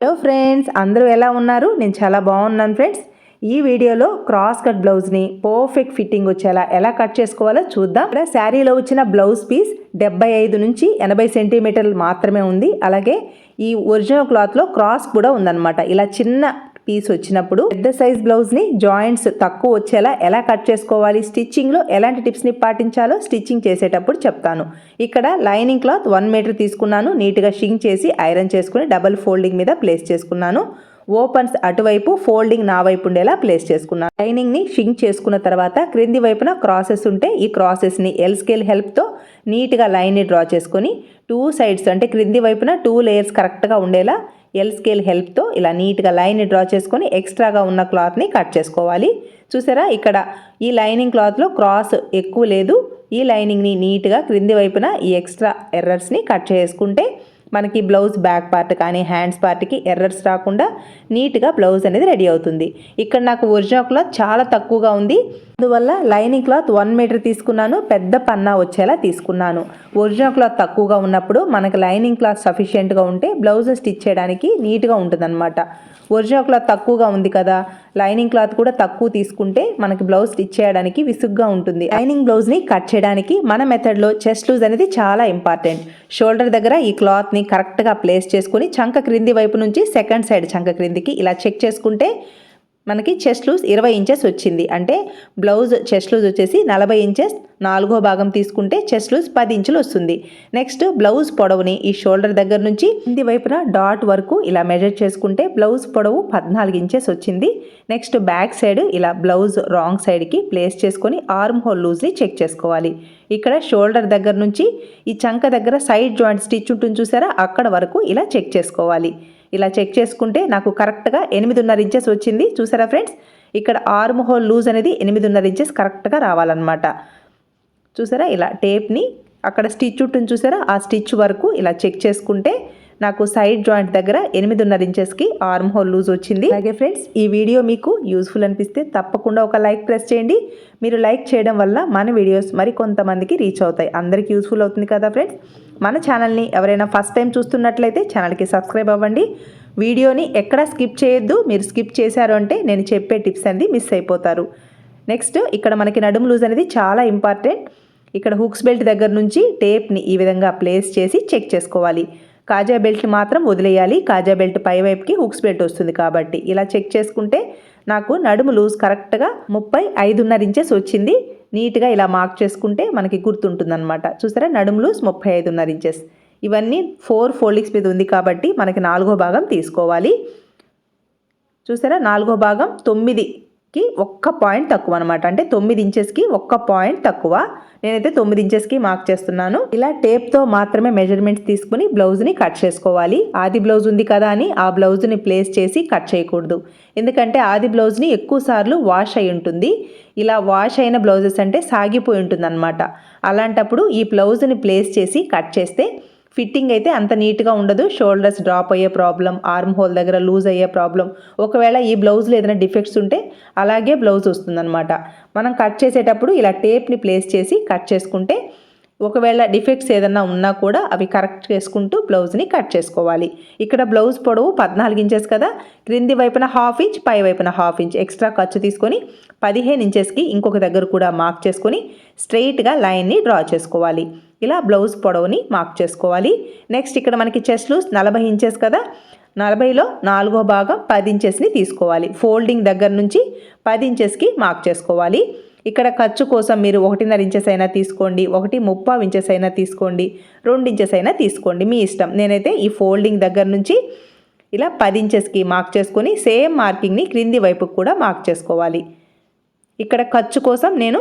Hello friends అందరూ ఎలా ఉన్నారు? నేను చాలా బాగున్నాను ఫ్రెండ్స్ ఈ వీడియోలో క్రాస్ కట్ బ్లౌజ్ని పర్ఫెక్ట్ ఫిట్టింగ్ వచ్చేలా ఎలా కట్ చేసుకోవాలో చూద్దాం. ఇక్కడ శారీలో వచ్చిన బ్లౌజ్ పీస్ డెబ్బై ఐదు నుంచి ఎనభై సెంటీమీటర్లు మాత్రమే ఉంది. అలాగే ఈ ఒరిజినల్ క్లాత్లో క్రాస్ కూడా ఉందన్నమాట. ఇలా చిన్న పీస్ వచ్చినప్పుడు పెద్ద సైజ్ బ్లౌజ్ని జాయింట్స్ తక్కువ వచ్చేలా ఎలా కట్ చేసుకోవాలి స్టిచ్చింగ్లో ఎలాంటి టిప్స్ని పాటించాలో స్టిచ్చింగ్ చేసేటప్పుడు చెప్తాను. ఇక్కడ లైనింగ్ క్లాత్ వన్ మీటర్ తీసుకున్నాను. నీట్గా షింగ్ చేసి ఐరన్ చేసుకుని డబల్ ఫోల్డింగ్ మీద ప్లేస్ చేసుకున్నాను. ఓపెన్స్ అటువైపు ఫోల్డింగ్ నా వైపు ఉండేలా ప్లేస్ చేసుకున్నాను. లైనింగ్ని షింక్ చేసుకున్న తర్వాత క్రింది వైపున క్రాసెస్ ఉంటే ఈ క్రాసెస్ని ఎల్ స్కేల్ హెల్ప్తో నీట్గా లైన్ని డ్రా చేసుకొని టూ సైడ్స్ అంటే క్రింది వైపున టూ లేయర్స్ కరెక్ట్గా ఉండేలా ఎల్ స్కేల్ హెల్ప్తో ఇలా నీట్గా లైన్ని డ్రా చేసుకొని ఎక్స్ట్రాగా ఉన్న క్లాత్ని కట్ చేసుకోవాలి. చూసారా? ఇక్కడ ఈ లైనింగ్ క్లాత్లో క్రాస్ ఎక్కువ లేదు. ఈ లైనింగ్ని నీట్గా క్రింది వైపున ఈ ఎక్స్ట్రా ఎర్రర్స్ని కట్ చేసుకుంటే మనకి బ్లౌజ్ బ్యాక్ పార్ట్ కానీ హ్యాండ్స్ పార్ట్కి ఎర్రర్స్ రాకుండా నీట్గా బ్లౌజ్ అనేది రెడీ అవుతుంది. ఇక్కడ నాకు ఒరిజినల్ క్లాత్ చాలా తక్కువగా ఉంది. అందువల్ల లైనింగ్ క్లాత్ వన్ మీటర్ తీసుకున్నాను పెద్ద పన్నా వచ్చేలా తీసుకున్నాను. ఒరిజినల్ క్లాత్ తక్కువగా ఉన్నప్పుడు మనకి లైనింగ్ క్లాత్ సఫిషియెంట్గా ఉంటే బ్లౌజ్ స్టిచ్ చేయడానికి నీట్గా ఉంటుందన్నమాట. ఒరిజినల్ క్లాత్ తక్కువగా ఉంది కదా లైనింగ్ క్లాత్ కూడా తక్కువ తీసుకుంటే మనకి బ్లౌజ్ స్టిచ్ చేయడానికి విసుగ్గా ఉంటుంది. లైనింగ్ బ్లౌజ్ని కట్ చేయడానికి మన మెథడ్లో చెస్ట్ లూజ్ అనేది చాలా ఇంపార్టెంట్. షోల్డర్ దగ్గర ఈ క్లాత్ని కరెక్ట్గా ప్లేస్ చేసుకొని చంక క్రింది వైపు నుంచి సెకండ్ సైడ్ చంక క్రిందికి ఇలా చెక్ చేసుకుంటే మనకి చెస్ట్ లూజ్ ఇరవై ఇంచెస్ వచ్చింది. అంటే బ్లౌజ్ చెస్ట్ లూజ్ వచ్చేసి నలభై ఇంచెస్ నాలుగో భాగం తీసుకుంటే చెస్ట్ లూజ్ పది ఇంచులు వస్తుంది. నెక్స్ట్ బ్లౌజ్ పొడవుని ఈ షోల్డర్ దగ్గర నుంచి కింది వైపున డాట్ వరకు ఇలా మెజర్ చేసుకుంటే బ్లౌజ్ పొడవు పద్నాలుగు ఇంచెస్ వచ్చింది. నెక్స్ట్ బ్యాక్ సైడ్ ఇలా బ్లౌజ్ రాంగ్ సైడ్కి ప్లేస్ చేసుకొని ఆర్మ్ హోల్ లూజ్ని చెక్ చేసుకోవాలి. ఇక్కడ షోల్డర్ దగ్గర నుంచి ఈ చంక దగ్గర సైడ్ జాయింట్ స్టిచ్ ఉంటుంది చూసారా? అక్కడ వరకు ఇలా చెక్ చేసుకోవాలి. ఇలా చెక్ చేసుకుంటే నాకు కరెక్ట్గా ఎనిమిదిన్నర ఇంచెస్ వచ్చింది. చూసారా ఫ్రెండ్స్? ఇక్కడ ఆర్మ్ హోల్ లూజ్ అనేది ఎనిమిదిన్నర ఇంచెస్ కరెక్ట్గా రావాలన్నమాట. చూసారా? ఇలా టేప్ని అక్కడ స్టిచ్ ఉంటుంది చూసారా? ఆ స్టిచ్ వరకు ఇలా చెక్ చేసుకుంటే నాకు సైడ్ జాయింట్ దగ్గర ఎనిమిదిన్నర ఇంచెస్కి ఆర్మ్ హోల్ లూజ్ వచ్చింది. అలాగే ఫ్రెండ్స్ ఈ వీడియో మీకు యూస్ఫుల్ అనిపిస్తే తప్పకుండా ఒక లైక్ ప్రెస్ చేయండి. మీరు లైక్ చేయడం వల్ల మన వీడియోస్ మరి కొంతమందికి రీచ్ అవుతాయి. అందరికీ యూస్ఫుల్ అవుతుంది కదా ఫ్రెండ్స్? మన ఛానల్ని ఎవరైనా ఫస్ట్ టైం చూస్తున్నట్లయితే ఛానల్కి సబ్స్క్రైబ్ అవ్వండి. వీడియోని ఎక్కడ స్కిప్ చేయొద్దు. మీరు స్కిప్ చేశారు అంటే నేను చెప్పే టిప్స్ అనేది మిస్ అయిపోతారు. నెక్స్ట్ ఇక్కడ మనకి నడుము లూజ్ అనేది చాలా ఇంపార్టెంట్. ఇక్కడ హుక్స్ బెల్ట్ దగ్గర నుంచి టేప్ని ఈ విధంగా ప్లేస్ చేసి చెక్ చేసుకోవాలి. కాజా బెల్ట్ మాత్రం వదిలేయాలి. కాజా బెల్ట్ పై వైపుకి హుక్స్ బెల్ట్ వస్తుంది కాబట్టి. ఇలా చెక్ చేసుకుంటే నాకు నడుము లూజ్ కరెక్ట్గా ముప్పై ఐదున్నర ఇంచెస్ వచ్చింది. నీట్గా ఇలా మార్క్ చేసుకుంటే మనకి గుర్తుంటుందన్నమాట. చూసారా? నడుము లూజ్ ముప్పై ఐదున్నర ఇంచెస్. ఇవన్నీ ఫోర్ ఫోల్డింగ్స్ మీద ఉంది కాబట్టి మనకి నాలుగో భాగం తీసుకోవాలి. చూసారా? నాలుగో భాగం తొమ్మిది కి ఒక్క పాయింట్ తక్కువ అనమాట అంటే తొమ్మిది ఇంచెస్కి ఒక్క పాయింట్ తక్కువ. నేనైతే తొమ్మిది ఇంచెస్కి మార్క్ చేస్తున్నాను. ఇలా టేప్తో మాత్రమే మెజర్మెంట్స్ తీసుకుని బ్లౌజ్ని కట్ చేసుకోవాలి. ఆది బ్లౌజ్ ఉంది కదా అని ఆ బ్లౌజ్ని ప్లేస్ చేసి కట్ చేయకూడదు. ఎందుకంటే ఆది బ్లౌజ్ని ఎక్కువ సార్లు వాష్ అయి ఉంటుంది. ఇలా వాష్ అయిన బ్లౌజెస్ అంటే సాగిపోయి ఉంటుంది అలాంటప్పుడు ఈ బ్లౌజ్ని ప్లేస్ చేసి కట్ చేస్తే ఫిట్టింగ్ అయితే అంత నీట్గా ఉండదు. షోల్డర్స్ డ్రాప్ అయ్యే ప్రాబ్లం ఆర్మ్ హోల్ దగ్గర లూజ్ అయ్యే ప్రాబ్లం ఒకవేళ ఈ బ్లౌజ్లో ఏదైనా డిఫెక్ట్స్ ఉంటే అలాగే బ్లౌజ్ వస్తుందన్నమాట. మనం కట్ చేసేటప్పుడు ఇలా టేప్ని ప్లేస్ చేసి కట్ చేసుకుంటే ఒకవేళ డిఫెక్ట్స్ ఏదన్నా ఉన్నా కూడా అవి కరెక్ట్ చేసుకుంటూ బ్లౌజ్ని కట్ చేసుకోవాలి. ఇక్కడ బ్లౌజ్ పొడవు పద్నాలుగు ఇంచెస్ కదా. క్రింది వైపున హాఫ్ ఇంచ్ పై వైపున హాఫ్ ఇంచ్. ఎక్స్ట్రా ఖర్చు తీసుకొని పదిహేను ఇంచెస్కి ఇంకొక దగ్గర కూడా మార్క్ చేసుకొని స్ట్రెయిట్గా లైన్ని డ్రా చేసుకోవాలి. ఇలా బ్లౌజ్ పొడవుని మార్క్ చేసుకోవాలి. నెక్స్ట్ ఇక్కడ మనకి చెస్ట్ లూస్ నలభై ఇంచెస్ కదా. నలభైలో నాలుగో భాగం పది ఇంచెస్ని తీసుకోవాలి. ఫోల్డింగ్ దగ్గర నుంచి పది ఇంచెస్కి మార్క్ చేసుకోవాలి. ఇక్కడ ఖర్చు కోసం మీరు ఒకటిన్నర ఇంచెస్ అయినా తీసుకోండి. ఒకటి ముప్పావు ఇంచెస్ అయినా తీసుకోండి. రెండు ఇంచెస్ అయినా తీసుకోండి. మీ ఇష్టం. నేనైతే ఈ ఫోల్డింగ్ దగ్గర నుంచి ఇలా పది ఇంచెస్కి మార్క్ చేసుకొని సేమ్ మార్కింగ్ని క్రింది వైపుకి కూడా మార్క్ చేసుకోవాలి. ఇక్కడ ఖర్చు కోసం నేను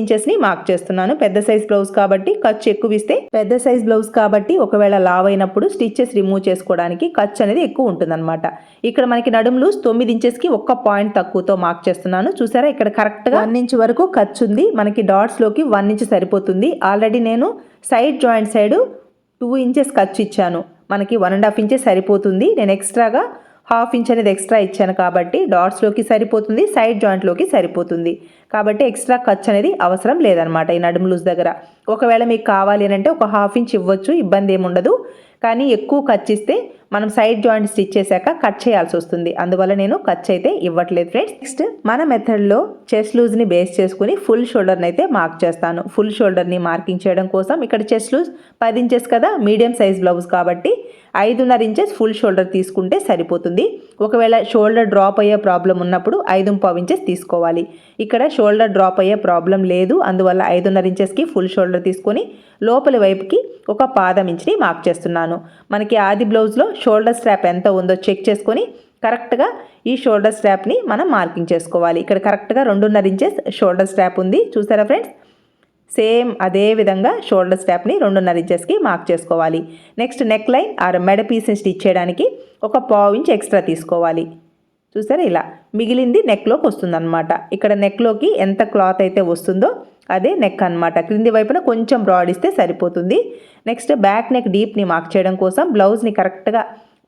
ఇంచెస్ని మార్క్ చేస్తున్నాను. పెద్ద సైజ్ బ్లౌజ్ కాబట్టి ఖర్చు ఎక్కువ ఇస్తే పెద్ద సైజ్ బ్లౌజ్ కాబట్టి ఒకవేళ లావ్ అయినప్పుడు స్టిచ్చెస్ రిమూవ్ చేసుకోవడానికి ఖర్చు అనేది ఎక్కువ ఉంటుందన్నమాట. ఇక్కడ మనకి నడుములు తొమ్మిది ఇంచెస్కి ఒక్క పాయింట్ తక్కువతో మార్క్ చేస్తున్నాను. చూసారా? ఇక్కడ కరెక్ట్గా వన్ ఇంచ్ వరకు ఖర్చు ఉంది. మనకి డాట్స్లోకి వన్ ఇంచ్ సరిపోతుంది. ఆల్రెడీ నేను side joint side two inches ఖర్చు ఇచ్చాను. మనకి వన్ అండ్ హాఫ్ ఇంచెస్ సరిపోతుంది. నేను ఎక్స్ట్రాగా హాఫ్ ఇంచ్ అనేది ఎక్స్ట్రా ఇచ్చాను కాబట్టి డాట్స్లోకి సరిపోతుంది. సైడ్ జాయింట్లోకి సరిపోతుంది. కాబట్టి ఎక్స్ట్రా ఖర్చు అనేది అవసరం లేదనమాట ఈ నడుము లూజ్ దగ్గర. ఒకవేళ మీకు కావాలి అని అంటే ఒక హాఫ్ ఇంచ్ ఇవ్వచ్చు ఇబ్బంది ఏమి ఉండదు కానీ ఎక్కువ ఖర్చు ఇస్తే మనం సైడ్ జాయింట్ స్టిచ్ చేశాక కట్ చేయాల్సి వస్తుంది. అందువల్ల నేను ఖర్చు అయితే ఇవ్వట్లేదు ఫ్రెండ్స్ నెక్స్ట్ మన మెథడ్లో చెస్ట్ లూజ్ని బేస్ చేసుకుని ఫుల్ షోల్డర్ని అయితే మార్క్ చేస్తాను. ఫుల్ షోల్డర్ని మార్కింగ్ చేయడం కోసం ఇక్కడ చెస్ట్ లూజ్ పది ఇంచెస్ కదా మీడియం సైజ్ బ్లౌజ్ కాబట్టి ఐదున్నర ఇంచెస్ ఫుల్ షోల్డర్ తీసుకుంటే సరిపోతుంది. ఒకవేళ షోల్డర్ డ్రాప్ అయ్యే ప్రాబ్లం ఉన్నప్పుడు ఐదు పావు ఇంచెస్ తీసుకోవాలి. ఇక్కడ షోల్డర్ డ్రాప్ అయ్యే ప్రాబ్లం లేదు. అందువల్ల ఐదున్నర ఇంచెస్కి ఫుల్ షోల్డర్ తీసుకొని లోపలి వైపుకి ఒక పాదం ఇంచ్ని మార్క్ చేస్తున్నాను. మనకి ఆది బ్లౌజ్లో షోల్డర్ స్ట్రాప్ ఎంత ఉందో చెక్ చేసుకొని కరెక్ట్గా ఈ షోల్డర్ స్ట్రాప్ని మనం మార్కింగ్ చేసుకోవాలి. ఇక్కడ కరెక్ట్గా రెండున్నర ఇంచెస్ షోల్డర్ స్ట్రాప్ ఉంది. చూసారా ఫ్రెండ్స్? సేమ్ అదే విధంగా షోల్డర్ స్టాప్ని రెండున్నర ఇంచెస్కి మార్క్ చేసుకోవాలి. నెక్స్ట్ నెక్ లైన్ ఆర్ మెడ పీస్ని స్టిచ్ చేయడానికి ఒక పావు ఇంచ్ ఎక్స్ట్రా తీసుకోవాలి. చూసారా ఇలా మిగిలింది నెక్లోకి వస్తుందన్నమాట. ఇక్కడ నెక్లోకి ఎంత క్లాత్ అయితే వస్తుందో అదే నెక్ అనమాట క్రింది వైపున కొంచెం బ్రాడ్ ఇస్తే సరిపోతుంది. నెక్స్ట్ బ్యాక్ నెక్ డీప్ని మార్క్ చేయడం కోసం బ్లౌజ్ని కరెక్ట్గా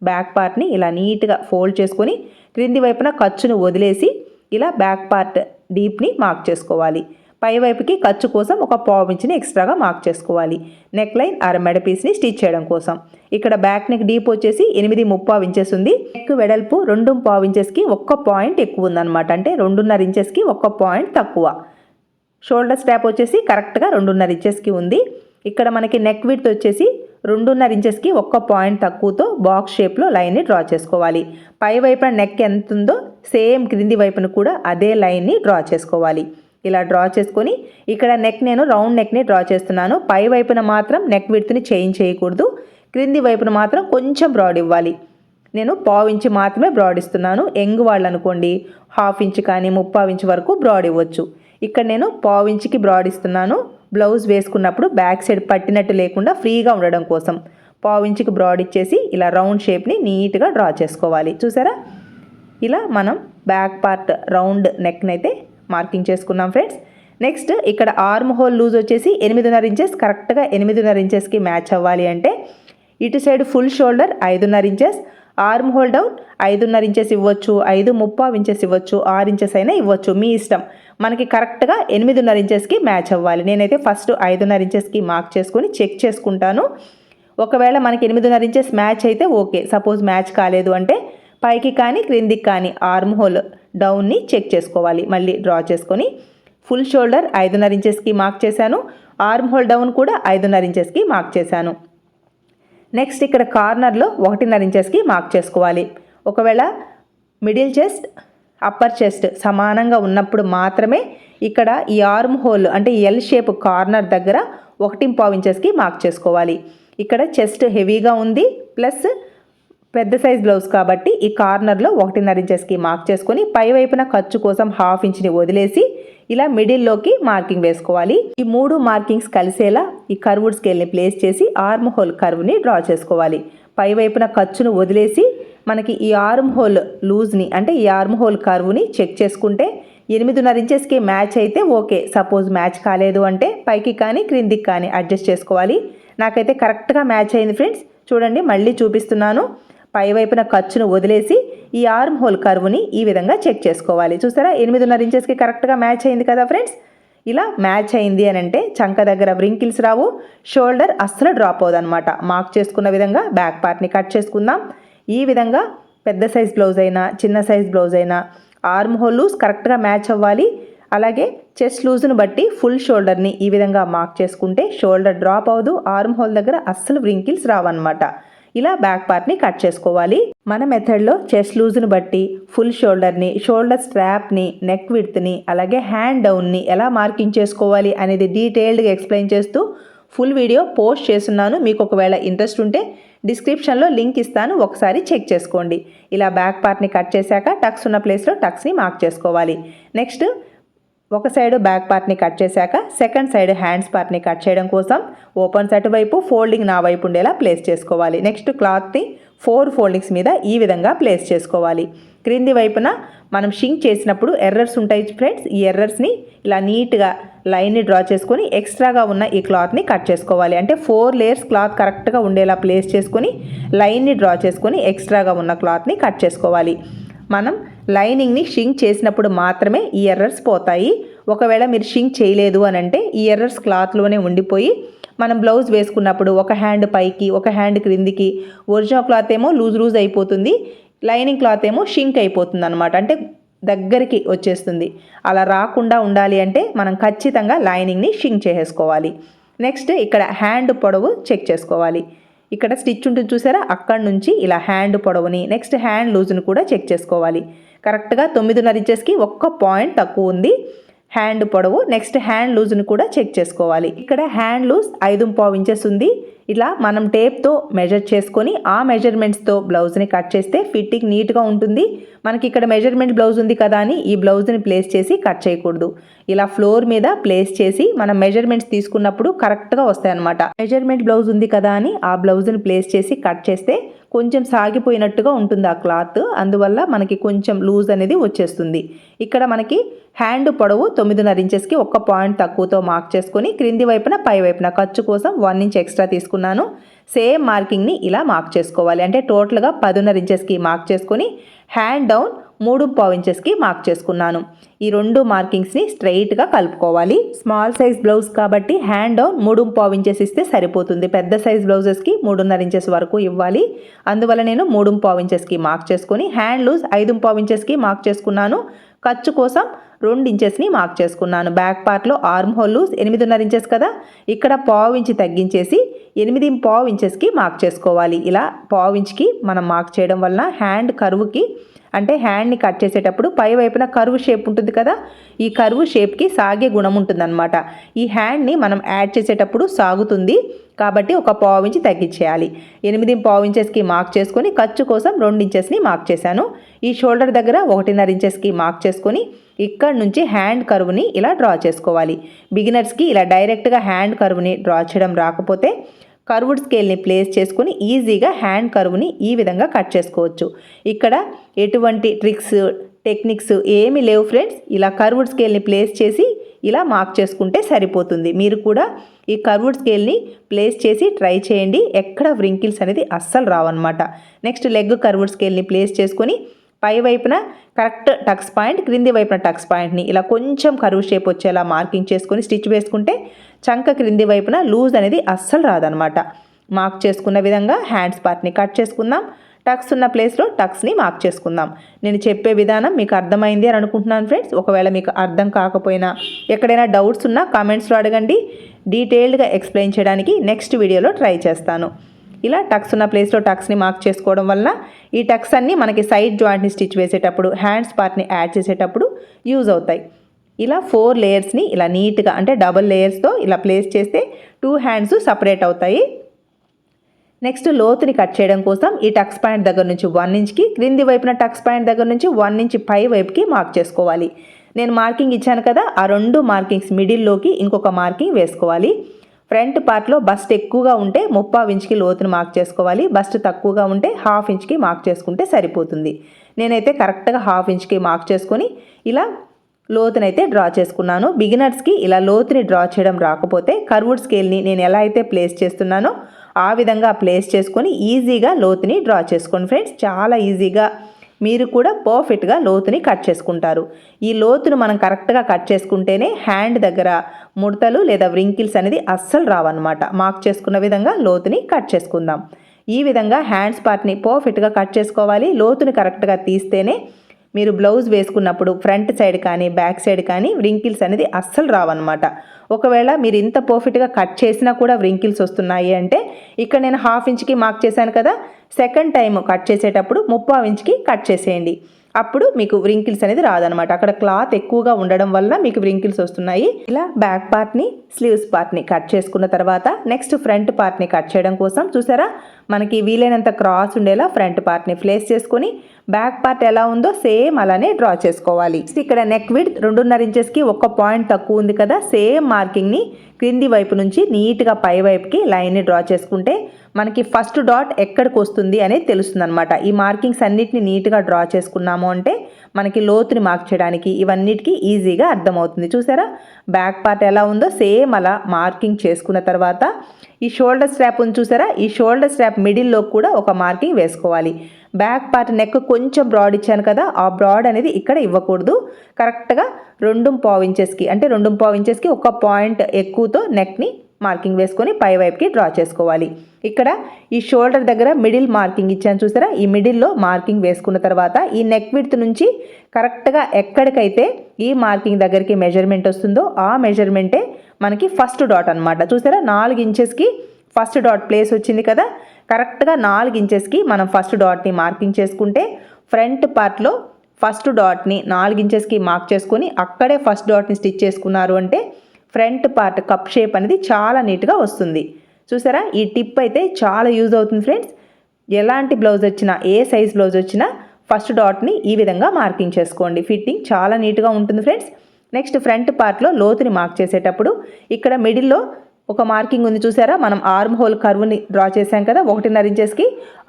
బ్యాక్ పార్ట్ని ఇలా నీట్గా ఫోల్డ్ చేసుకొని క్రింది వైపున ఖర్చును వదిలేసి ఇలా బ్యాక్ పార్ట్ డీప్ని మార్క్ చేసుకోవాలి. పై వైపుకి ఖర్చు కోసం ఒక పావు ఇంచుని ఎక్స్ట్రాగా మార్క్ చేసుకోవాలి. నెక్ లైన్ అర మెడ పీస్ని స్టిచ్ చేయడం కోసం. ఇక్కడ బ్యాక్ నెక్ డీప్ వచ్చేసి ఎనిమిది ముప్పావు ఇంచెస్ ఉంది. నెక్ వెడల్పు రెండు పావు ఇంచెస్కి ఒక్క పాయింట్ ఎక్కువ ఉందన్నమాట. అంటే రెండున్నర ఇంచెస్కి ఒక్క పాయింట్ తక్కువ. షోల్డర్ స్ట్రాప్ వచ్చేసి కరెక్ట్గా రెండున్నర ఇంచెస్కి ఉంది. ఇక్కడ మనకి నెక్ విడ్త్ వచ్చేసి రెండున్నర ఇంచెస్కి ఒక్క పాయింట్ తక్కువతో బాక్స్ షేప్లో లైన్ని డ్రా చేసుకోవాలి. పై వైపున నెక్ ఎంత ఉందో సేమ్ క్రింది వైపున కూడా అదే లైన్ని డ్రా చేసుకోవాలి. ఇలా డ్రా చేసుకొని ఇక్కడ నెక్ నేను రౌండ్ నెక్ని డ్రా చేస్తున్నాను. పై వైపున మాత్రం నెక్ విడ్త్ని చేంజ్ చేయకూడదు. క్రింది వైపున మాత్రం కొంచెం బ్రాడ్ ఇవ్వాలి. నేను పావు ఇంచ్ మాత్రమే బ్రాడ్ ఇస్తున్నాను. ఎంగు వాళ్ళు అనుకోండి హాఫ్ ఇంచ్ కానీ ముప్పావు ఇంచ్ వరకు బ్రాడ్ ఇవ్వచ్చు. ఇక్కడ నేను పావు ఇంచుకి బ్రాడ్ ఇస్తున్నాను. బ్లౌజ్ వేసుకున్నప్పుడు బ్యాక్ సైడ్ పట్టినట్టు లేకుండా ఫ్రీగా ఉండడం కోసం పావు ఇంచుకి బ్రాడ్ ఇచ్చేసి ఇలా రౌండ్ షేప్ని నీట్గా డ్రా చేసుకోవాలి. చూసారా? ఇలా మనం బ్యాక్ పార్ట్ రౌండ్ నెక్ని అయితే మార్కింగ్ చేసుకున్నాం ఫ్రెండ్స్. నెక్స్ట్ ఇక్కడ ఆర్మ్ హోల్ లూజ్ వచ్చేసి ఎనిమిదిన్నర ఇంచెస్ కరెక్ట్గా ఎనిమిదిన్నర ఇంచెస్కి మ్యాచ్ అవ్వాలి అంటే ఇటు సైడ్ ఫుల్ షోల్డర్ ఐదున్నర ఇంచెస్ ఆర్మ్ హోల్ డౌన్ ఐదున్నర ఇంచెస్ ఇవ్వచ్చు ఐదు ముప్పావు ఇంచెస్ ఇవ్వచ్చు ఆరు ఇంచెస్ అయినా ఇవ్వచ్చు. మీ ఇష్టం. మనకి కరెక్ట్గా ఎనిమిదిన్నర ఇంచెస్కి మ్యాచ్ అవ్వాలి. నేనైతే ఫస్ట్ ఐదున్నర ఇంచెస్కి మార్క్ చేసుకొని చెక్ చేసుకుంటాను. ఒకవేళ మనకి ఎనిమిదిన్నర ఇంచెస్ మ్యాచ్ అయితే ఓకే. సపోజ్ మ్యాచ్ కాలేదు అంటే పైకి కానీ క్రిందికి కానీ ఆర్మ్ హోల్ డౌన్ని చెక్ చేసుకోవాలి. మళ్ళీ డ్రా చేసుకొని ఫుల్ షోల్డర్ ఐదున్నర ఇంచెస్కి మార్క్ చేశాను. ఆర్మ్ హోల్ డౌన్ కూడా ఐదున్నర ఇంచెస్కి మార్క్ చేశాను. నెక్స్ట్ ఇక్కడ కార్నర్లో ఒకటిన్నర ఇంచెస్కి మార్క్ చేసుకోవాలి. ఒకవేళ మిడిల్ చెస్ట్ అప్పర్ చెస్ట్ సమానంగా ఉన్నప్పుడు మాత్రమే ఇక్కడ ఈ ఆర్మ్ హోల్ అంటే ఎల్ షేప్ కార్నర్ దగ్గర ఒకటి పావు ఇంచెస్కి మార్క్ చేసుకోవాలి. ఇక్కడ చెస్ట్ హెవీగా ఉంది ప్లస్ పెద్ద సైజ్ బ్లౌజ్ కాబట్టి ఈ కార్నర్లో ఒకటిన్నర ఇంచెస్కి మార్క్ చేసుకొని పై వైపున ఖర్చు కోసం హాఫ్ ఇంచ్ని వదిలేసి ఇలా మిడిల్లోకి మార్కింగ్ వేసుకోవాలి. ఈ మూడు మార్కింగ్స్ కలిసేలా ఈ కర్వుడ్ స్కేల్ని ప్లేస్ చేసి ఆర్మ్ హోల్ కర్వ్ని డ్రా చేసుకోవాలి. పై వైపున ఖర్చును వదిలేసి మనకి ఈ ఆర్మ్ హోల్ లూజ్ని అంటే ఈ ఆర్మ్ హోల్ కర్వ్ని చెక్ చేసుకుంటే ఎనిమిదిన్నర ఇంచెస్కి మ్యాచ్ అయితే ఓకే సపోజ్ మ్యాచ్ కాలేదు అంటే పైకి కానీ క్రిందికి కానీ అడ్జస్ట్ చేసుకోవాలి. నాకైతే కరెక్ట్గా మ్యాచ్ అయింది ఫ్రెండ్స్ చూడండి మళ్ళీ చూపిస్తున్నాను. పై వైపున ఖర్చును వదిలేసి ఈ ఆర్మ్ హోల్ కర్వ్ని ఈ విధంగా చెక్ చేసుకోవాలి. చూసారా ఎనిమిదిన్నర ఇంచెస్కి కరెక్ట్గా మ్యాచ్ అయింది కదా ఫ్రెండ్స్ ఇలా మ్యాచ్ అయింది అని అంటే చంక దగ్గర వ్రింకిల్స్ రావు షోల్డర్ అస్సలు డ్రాప్ అవ్వదన్నమాట. మార్క్ చేసుకున్న విధంగా బ్యాక్ పార్ట్ని కట్ చేసుకుందాం. ఈ విధంగా పెద్ద సైజ్ బ్లౌజ్ అయినా చిన్న సైజ్ బ్లౌజ్ అయినా ఆర్మ్ హోల్ లూజ్ కరెక్ట్గా మ్యాచ్ అవ్వాలి. అలాగే చెస్ట్ లూజ్ను బట్టి ఫుల్ షోల్డర్ని ఈ విధంగా మార్క్ చేసుకుంటే షోల్డర్ డ్రాప్ అవ్వదు. ఆర్మ్ హోల్ దగ్గర అస్సలు వ్రింకిల్స్ రావన్నమాట. ఇలా బ్యాక్ పార్ట్ని కట్ చేసుకోవాలి. మన మెథడ్లో చెస్ట్ లూజ్ని బట్టి ఫుల్ షోల్డర్ని షోల్డర్ స్ట్రాప్ని నెక్ విడ్త్ని అలాగే హ్యాండ్ డౌన్ని ఎలా మార్కింగ్ చేసుకోవాలి అనేది డీటెయిల్డ్గా ఎక్స్ప్లెయిన్ చేస్తూ ఫుల్ వీడియో పోస్ట్ చేస్తున్నాను. మీకు ఒకవేళ ఇంట్రెస్ట్ ఉంటే డిస్క్రిప్షన్లో లింక్ ఇస్తాను. ఒకసారి చెక్ చేసుకోండి. ఇలా బ్యాక్ పార్ట్ని కట్ చేశాక టక్స్ ఉన్న ప్లేస్లో టక్స్ని మార్క్ చేసుకోవాలి. నెక్స్ట్ ఒక సైడ్ బ్యాక్ పార్ట్ని కట్ చేశాక సెకండ్ సైడ్ హ్యాండ్స్ పార్ట్ని కట్ చేయడం కోసం ఓపెన్స్ అటువైపు ఫోల్డింగ్ నా వైపు ఉండేలా ప్లేస్ చేసుకోవాలి. నెక్స్ట్ క్లాత్ని ఫోర్ ఫోల్డింగ్స్ మీద ఈ విధంగా ప్లేస్ చేసుకోవాలి. క్రింది వైపున మనం షింక్ చేసినప్పుడు ఎర్రర్స్ ఉంటాయి ఫ్రెండ్స్ ఈ ఎర్రర్స్ని ఇలా నీట్గా లైన్ని డ్రా చేసుకొని ఎక్స్ట్రాగా ఉన్న ఈ క్లాత్ని కట్ చేసుకోవాలి. అంటే ఫోర్ లేయర్స్ క్లాత్ కరెక్ట్గా ఉండేలా ప్లేస్ చేసుకొని లైన్ని డ్రా చేసుకొని ఎక్స్ట్రాగా ఉన్న క్లాత్ని కట్ చేసుకోవాలి. మనం లైనింగ్ని షింక్ చేసినప్పుడు మాత్రమే ఈ ఎర్రర్స్ పోతాయి. ఒకవేళ మీరు షింక్ చేయలేదు అని అంటే ఈ ఎర్రర్స్ క్లాత్లోనే ఉండిపోయి మనం బ్లౌజ్ వేసుకున్నప్పుడు ఒక హ్యాండ్ పైకి ఒక హ్యాండ్ క్రిందికి ఒరిజినల్ క్లాత్ ఏమో లూజ్ లూజ్ అయిపోతుంది లైనింగ్ క్లాత్ ఏమో షింక్ అయిపోతుంది అనమాట అంటే దగ్గరికి వచ్చేస్తుంది. అలా రాకుండా ఉండాలి అంటే మనం ఖచ్చితంగా లైనింగ్ని షింక్ చేసేసుకోవాలి. నెక్స్ట్ ఇక్కడ హ్యాండ్ పొడవు చెక్ చేసుకోవాలి. ఇక్కడ స్టిచ్ ఉంటుంది చూసారా? అక్కడ నుంచి ఇలా హ్యాండ్ పొడవుని నెక్స్ట్ హ్యాండ్ లూజ్ని కూడా చెక్ చేసుకోవాలి. కరెక్ట్గా తొమ్మిదిన్నర ఇంచెస్కి ఒక్క పాయింట్ తక్కువ ఉంది. హ్యాండ్ పొడవు. నెక్స్ట్ హ్యాండ్ లూజ్ని కూడా చెక్ చేసుకోవాలి. ఇక్కడ హ్యాండ్ లూజ్ ఐదు పావు ఇంచెస్ ఉంది. ఇలా మనం టేప్తో మెజర్ చేసుకొని ఆ మెజర్మెంట్స్తో బ్లౌజ్ని కట్ చేస్తే ఫిట్టింగ్ నీట్గా ఉంటుంది. మనకి ఇక్కడ మెజర్మెంట్ బ్లౌజ్ ఉంది కదా అని ఈ బ్లౌజ్ని ప్లేస్ చేసి కట్ చేయకూడదు. ఇలా ఫ్లోర్ మీద ప్లేస్ చేసి మనం మెజర్మెంట్స్ తీసుకున్నప్పుడు కరెక్ట్గా వస్తాయన్నమాట. మెజర్మెంట్ బ్లౌజ్ ఉంది కదా అని ఆ బ్లౌజ్ని ప్లేస్ చేసి కట్ చేస్తే కొంచెం సాగిపోయినట్టుగా ఉంటుంది ఆ క్లాత్. అందువల్ల మనకి కొంచెం లూజ్ అనేది వచ్చేస్తుంది. ఇక్కడ మనకి హ్యాండ్ పొడవు తొమ్మిదిన్నర ఇంచెస్కి ఒక్క పాయింట్ తక్కువతో మార్క్ చేసుకొని క్రింది వైపున పై వైపున ఖర్చు కోసం వన్ ఇంచ్ ఎక్స్ట్రా తీసుకున్నాను. సేమ్ మార్కింగ్ని ఇలా మార్క్ చేసుకోవాలి. అంటే టోటల్గా పదున్నర ఇంచెస్కి మార్క్ చేసుకొని హ్యాండ్ డౌన్ మూడు పావు ఇంచెస్కి మార్క్ చేసుకున్నాను. ఈ రెండు మార్కింగ్స్ని స్ట్రైట్గా కలుపుకోవాలి. స్మాల్ సైజ్ బ్లౌజ్ కాబట్టి హ్యాండ్ డౌన్ మూడు పావు ఇంచెస్ ఇస్తే సరిపోతుంది. పెద్ద సైజ్ బ్లౌజెస్కి మూడున్నర ఇంచెస్ వరకు ఇవ్వాలి. అందువల్ల నేను మూడు పావు ఇంచెస్కి మార్క్ చేసుకొని హ్యాండ్ లూజ్ ఐదు పావు ఇంచెస్కి మార్క్ చేసుకున్నాను. ఖర్చు కోసం రెండు ఇంచెస్ని మార్క్ చేసుకున్నాను. బ్యాక్ పార్ట్లో ఆర్మ్ హోల్ లూజ్ ఎనిమిదిన్నర ఇంచెస్ కదా. ఇక్కడ పావు ఇంచి తగ్గించేసి ఎనిమిది పావు ఇంచెస్కి మార్క్ చేసుకోవాలి. ఇలా పావు ఇంచ్కి మనం మార్క్ చేయడం వలన హ్యాండ్ కరువుకి అంటే హ్యాండ్ని కట్ చేసేటప్పుడు పై వైపున కరువు షేప్ ఉంటుంది కదా ఈ కరువు షేప్కి సాగే గుణం ఉంటుందన్నమాట. ఈ హ్యాండ్ని మనం యాడ్ చేసేటప్పుడు సాగుతుంది. కాబట్టి ఒక పావు ఇంచి తగ్గించేయాలి. ఎనిమిది పావు ఇంచెస్కి మార్క్ చేసుకొని ఖర్చు కోసం రెండు ఇంచెస్ని మార్క్ చేశాను. ఈ షోల్డర్ దగ్గర ఒకటిన్నర ఇంచెస్కి మార్క్ చేసుకొని ఇక్కడ నుంచి హ్యాండ్ కరువుని ఇలా డ్రా చేసుకోవాలి. బిగినర్స్కి ఇలా డైరెక్ట్గా హ్యాండ్ కరువుని డ్రా చేయడం రాకపోతే కర్వుడ్ స్కేల్ని ప్లేస్ చేసుకుని ఈజీగా హ్యాండ్ కర్వ్ని ఈ విధంగా కట్ చేసుకోవచ్చు. ఇక్కడ ఎటువంటి ట్రిక్స్ టెక్నిక్స్ ఏమీ లేవు ఫ్రెండ్స్. ఇలా కర్వుడ్ స్కేల్ని ప్లేస్ చేసి ఇలా మార్క్ చేసుకుంటే సరిపోతుంది. మీరు కూడా ఈ కర్వుడ్ స్కేల్ని ప్లేస్ చేసి ట్రై చేయండి. ఎక్కడ వ్రింకిల్స్ అనేది అస్సలు రావన్నమాట. నెక్స్ట్ లెగ్ కర్వుడ్ స్కేల్ని ప్లేస్ చేసుకొని పై వైపున కరెక్ట్ టక్స్ పాయింట్ క్రింది వైపున టక్స్ పాయింట్ని ఇలా కొంచెం కరువు షేప్ వచ్చేలా మార్కింగ్ చేసుకొని స్టిచ్ వేసుకుంటే చంక క్రింది వైపున లూజ్ అనేది అస్సలు రాదనమాట మార్క్ చేసుకున్న విధంగా హ్యాండ్స్ పార్ట్ని కట్ చేసుకుందాం. టక్స్ ఉన్న ప్లేస్లో టక్స్ని మార్క్ చేసుకుందాం. నేను చెప్పే విధానం మీకు అర్థమైంది అని అనుకుంటున్నాను ఫ్రెండ్స్ ఒకవేళ మీకు అర్థం కాకపోయినా ఎక్కడైనా డౌట్స్ ఉన్నా కామెంట్స్లో అడగండి. డీటెయిల్డ్గా ఎక్స్ప్లెయిన్ చేయడానికి నెక్స్ట్ వీడియోలో ట్రై చేస్తాను. ఇలా టక్స్ ఉన్న ప్లేస్లో టక్స్ని మార్క్ చేసుకోవడం వలన ఈ టక్స్ అన్నీ మనకి సైడ్ జాయింట్ని స్టిచ్ వేసేటప్పుడు హ్యాండ్స్ పార్ట్ని యాడ్ చేసేటప్పుడు యూజ్ అవుతాయి. ఇలా ఫోర్ లేయర్స్ని ఇలా నీట్గా అంటే డబల్ లేయర్స్తో ఇలా ప్లేస్ చేస్తే టూ హ్యాండ్స్ సపరేట్ అవుతాయి. నెక్స్ట్ లోతుని కట్ చేయడం కోసం ఈ టక్స్ పాయింట్ దగ్గర నుంచి వన్ ఇంచ్కి క్రింది వైపున టక్స్ పాయింట్ దగ్గర నుంచి వన్ ఇంచ్ పై వైపుకి మార్క్ చేసుకోవాలి. నేను మార్కింగ్ ఇచ్చాను కదా ఆ రెండు మార్కింగ్స్ మిడిల్లోకి ఇంకొక మార్కింగ్ వేసుకోవాలి. ఫ్రంట్ పార్ట్లో బస్ట్ ఎక్కువగా ఉంటే ముప్పావు ఇంచ్కి లోతుని మార్క్ చేసుకోవాలి. బస్ట్ తక్కువగా ఉంటే హాఫ్ ఇంచ్కి మార్క్ చేసుకుంటే సరిపోతుంది. నేనైతే కరెక్ట్గా హాఫ్ ఇంచ్కి మార్క్ చేసుకొని ఇలా లోతునైతే డ్రా చేసుకున్నాను. బిగినర్స్కి ఇలా లోతుని డ్రా చేయడం రాకపోతే కర్వుడ్ స్కేల్ని నేను ఎలా అయితే ప్లేస్ చేస్తున్నానో ఆ విధంగా ప్లేస్ చేసుకొని ఈజీగా లోతుని డ్రా చేసుకోండి ఫ్రెండ్స్. చాలా ఈజీగా మీరు కూడా పర్ఫెక్ట్గా లోతుని కట్ చేసుకుంటారు. ఈ లోతును మనం కరెక్ట్గా కట్ చేసుకుంటేనే హ్యాండ్ దగ్గర ముడతలు లేదా వ్రింకిల్స్ అనేది అస్సలు రావన్నమాట. మార్క్ చేసుకున్న విధంగా లోతుని కట్ చేసుకుందాం. ఈ విధంగా హ్యాండ్స్ పార్ట్ని పర్ఫెక్ట్గా కట్ చేసుకోవాలి. లోతుని కరెక్ట్గా తీస్తేనే మీరు బ్లౌజ్ వేసుకున్నప్పుడు ఫ్రంట్ సైడ్ కానీ బ్యాక్ సైడ్ కానీ వ్రింకిల్స్ అనేది అస్సలు రావన్నమాట. ఒకవేళ మీరు ఇంత పర్ఫెక్ట్గా కట్ చేసినా కూడా వ్రింకిల్స్ వస్తున్నాయి అంటే ఇక్కడ నేను హాఫ్ ఇంచ్కి మార్క్ చేశాను కదా సెకండ్ టైం కట్ చేసేటప్పుడు ముప్పావు ఇంచ్కి కట్ చేసేయండి. అప్పుడు మీకు వ్రింకిల్స్ అనేది రాదనమాట అక్కడ క్లాత్ ఎక్కువగా ఉండడం వల్ల మీకు వ్రింకిల్స్ వస్తున్నాయి. ఇలా బ్యాక్ పార్ట్ని స్లీవ్స్ పార్ట్ని కట్ చేసుకున్న తర్వాత నెక్స్ట్ ఫ్రంట్ పార్ట్ని కట్ చేయడం కోసం చూసారా? మనకి వీలైనంత క్రాస్ ఉండేలా ఫ్రంట్ పార్ట్ని ప్లేస్ చేసుకొని బ్యాక్ పార్ట్ ఎలా ఉందో సేమ్ అలానే డ్రా చేసుకోవాలి. ఇక్కడ నెక్ విడ్ రెండున్నర ఇంచెస్కి ఒక పాయింట్ తక్కువ ఉంది కదా సేమ్ మార్కింగ్ని క్రింది వైపు నుంచి నీట్గా పై వైపుకి లైన్ని డ్రా చేసుకుంటే మనకి ఫస్ట్ డాట్ ఎక్కడికి వస్తుంది అనేది తెలుస్తుంది అనమాట ఈ మార్కింగ్స్ అన్నిటిని నీట్గా డ్రా చేసుకున్నాము అంటే మనకి లోతుని మార్క్ చేయడానికి ఇవన్నిటికీ ఈజీగా అర్థమవుతుంది. చూసారా? బ్యాక్ పార్ట్ ఎలా ఉందో సేమ్ అలా మార్కింగ్ చేసుకున్న తర్వాత ఈ షోల్డర్ స్ట్రాప్ ఉంది చూసారా? ఈ షోల్డర్ స్ట్రాప్ మిడిల్లో కూడా ఒక మార్కింగ్ వేసుకోవాలి. బ్యాక్ పార్ట్ నెక్ కొంచెం బ్రాడ్ ఇచ్చాను కదా ఆ బ్రాడ్ అనేది ఇక్కడ ఇవ్వకూడదు. కరెక్ట్గా రెండు పావు ఇంచెస్కి అంటే రెండు పావు ఇంచెస్కి ఒక పాయింట్ ఎక్కువతో నెక్ని మార్కింగ్ వేసుకొని పై వైపుకి డ్రా చేసుకోవాలి. ఇక్కడ ఈ షోల్డర్ దగ్గర మిడిల్ మార్కింగ్ ఇచ్చాను చూసారా? ఈ మిడిల్లో మార్కింగ్ వేసుకున్న తర్వాత ఈ నెక్ విడ్త్ నుంచి కరెక్ట్గా ఎక్కడికైతే ఈ మార్కింగ్ దగ్గరికి మెజర్మెంట్ వస్తుందో ఆ మెజర్మెంటే మనకి ఫస్ట్ డాట్ అనమాట చూసారా? నాలుగు ఇంచెస్కి ఫస్ట్ డాట్ ప్లేస్ వచ్చింది కదా? కరెక్ట్గా నాలుగు ఇంచెస్కి మనం ఫస్ట్ డాట్ని మార్కింగ్ చేసుకుంటే ఫ్రంట్ పార్ట్లో ఫస్ట్ డాట్ని నాలుగు ఇంచెస్కి మార్క్ చేసుకొని అక్కడే ఫస్ట్ డాట్ని స్టిచ్ చేసుకున్నారు అంటే ఫ్రంట్ పార్ట్ కప్ షేప్ అనేది చాలా నీట్గా వస్తుంది. చూసారా? ఈ టిప్ అయితే చాలా యూజ్ అవుతుంది ఫ్రెండ్స్. ఎలాంటి బ్లౌజ్ వచ్చినా ఏ సైజ్ బ్లౌజ్ వచ్చినా ఫస్ట్ డాట్ని ఈ విధంగా మార్కింగ్ చేసుకోండి. ఫిట్టింగ్ చాలా నీట్గా ఉంటుంది ఫ్రెండ్స్. నెక్స్ట్ ఫ్రంట్ పార్ట్లో లోతుని మార్క్ చేసేటప్పుడు ఇక్కడ మిడిల్లో ఒక మార్కింగ్ ఉంది చూసారా? మనం ఆర్మ్ హోల్ కర్వ్ని డ్రా చేసాం కదా ఒకటిన్నర ఇంచెస్కి.